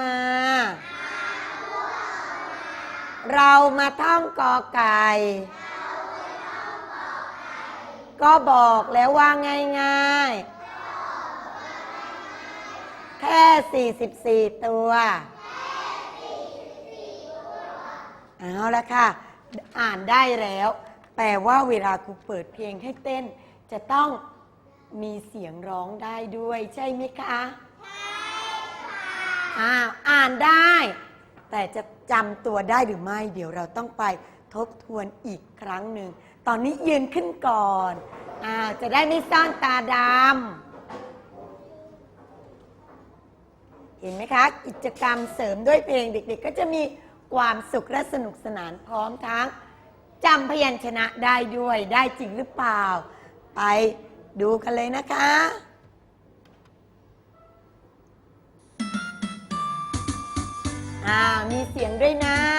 มา เรามาท่องกอไก่ ก็บอกแล้วว่าง่ายๆ แค่ 44 ตัว เอาละค่ะ อ่านได้แล้วแต่ว่าเวลาครูเปิดเพลงให้เต้น จะต้องมีเสียงร้องได้ด้วยใช่ไหมคะ อ่าอ่านได้ แต่จะจำตัวได้หรือไม่ เดี๋ยวเราต้องไปทบทวนอีกครั้งหนึ่ง ตอนนี้ยืนขึ้นก่อนอ่าจะได้ไม่ซ่อนตาดำเห็นไหมคะ กิจกรรมเสริมด้วยเพลงเด็ก ๆ ก็จะมีความสุขและสนุกสนานพร้อมทั้งจำพยัญชนะได้ด้วยได้จริงหรือเปล่า ไปดูกันเลยนะคะ อ่ามีเสียงด้วยนะ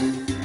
นิม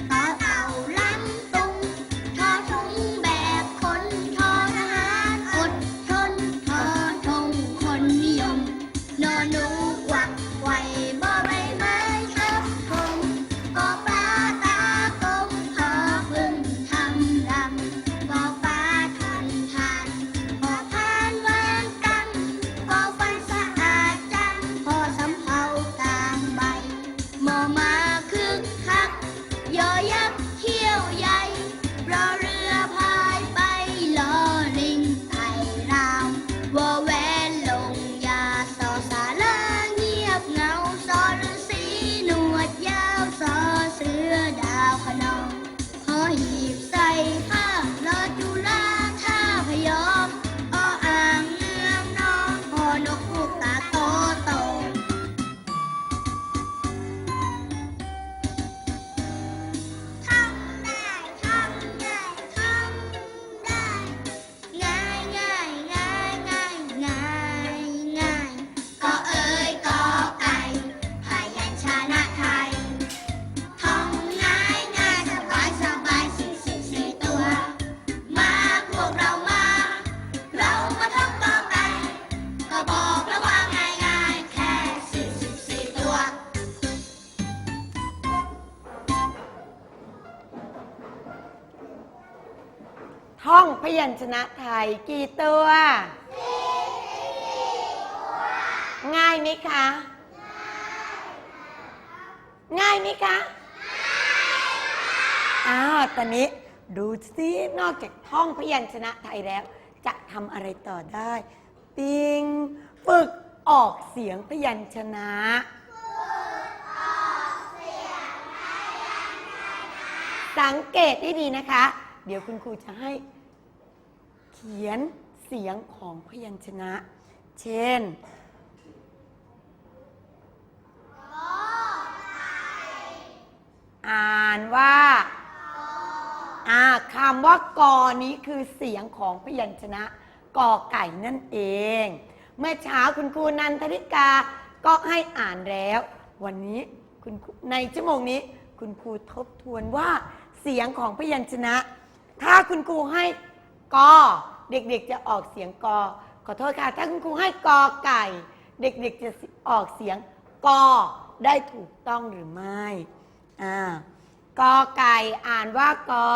ท่องพยัญชนะไทยกี่ตัวง่ายไหมคะ ง่ายไหมคะอ้าวตอนนี้ดูซินอกจากท่องพยัญชนะไทยแล้ว จะทำอะไรต่อได้ ปิง ฝึกออกเสียงพยัญชนะสังเกตให้ดีนะคะ เดี๋ยวคุณครูจะให้ ขียนเสียงของพยัญชนะ เช่นอ่านว่าอ่าคำว่ากอนี้คือเสียงของพยัญชนะกอไก่นั่นเอง เมื่อเช้าคุณครูนันทริกาก็ให้อ่านแล้ว วันนี้คุณครูในชั่วโมงนี้ คุณครูทบทวนว่าเสียงของพยัญชนะ ถ้าคุณครูให้กอ เด็กๆจะออกเสียงกอ ขอโทษค่ะ ถ้าคุณครูให้กอไก่ เด็กๆจะออกเสียงกอได้ถูกต้องหรือไม่อ่ากอไก่อ่านว่ากอ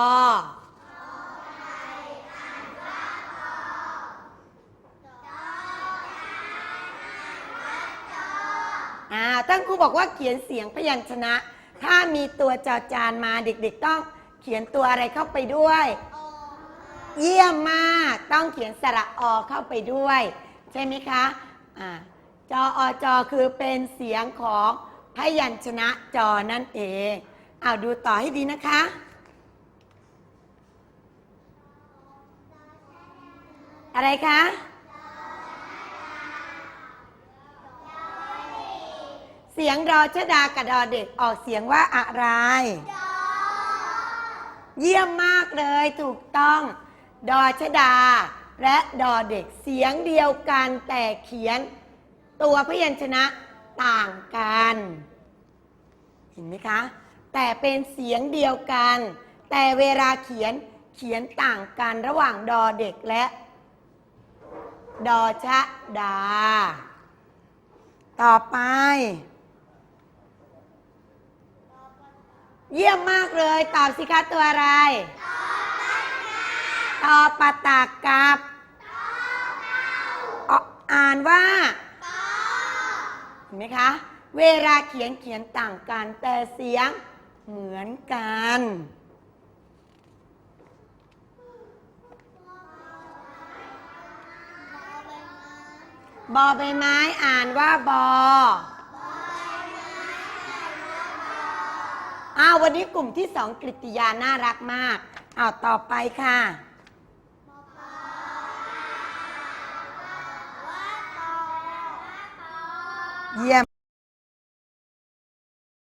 อ่าตั้งครูบอกว่าเขียนเสียงพยัญชนะ ถ้ามีตัวจอจานมาเด็กๆต้องเขียนตัวอะไรเข้าไปด้วย เยี่ยมมา ต้องเขียนสระอเข้าไปด้วย ใช่ไหมคะอ่าจออจอคือเป็นเสียงของพยัญชนะจอนั่นเองเอาดูต่อให้ดีนะคะ อะไรคะเสียงรอชดากับดอเด็กออกเสียงว่าอะไร เยี่ยมมากเลยถูกต้อง ดอชดา และดอเด็กเสียงเดียวกันแต่เขียน ตัวพยัญชนะต่างกัน เห็นไหมคะ แต่เป็นเสียงเดียวกัน แต่เวลาเขียนเขียนต่างกันระหว่างดอเด็กและ ดอชะดา ต่อไป เยี่ยมมากเลย ตอบสิคะตัวอะไร ตอปะตากับอ่ออ่านว่าเห็นไหมคะ เวลาเขียนเขียนต่างกัน แต่เสียงเหมือนกัน บอใบไม้อ่านว่าบออ้าววันนี้กลุ่มที่สองกริตยาน่ารักมากอ้าวต่อไปค่ะ เยี่ยม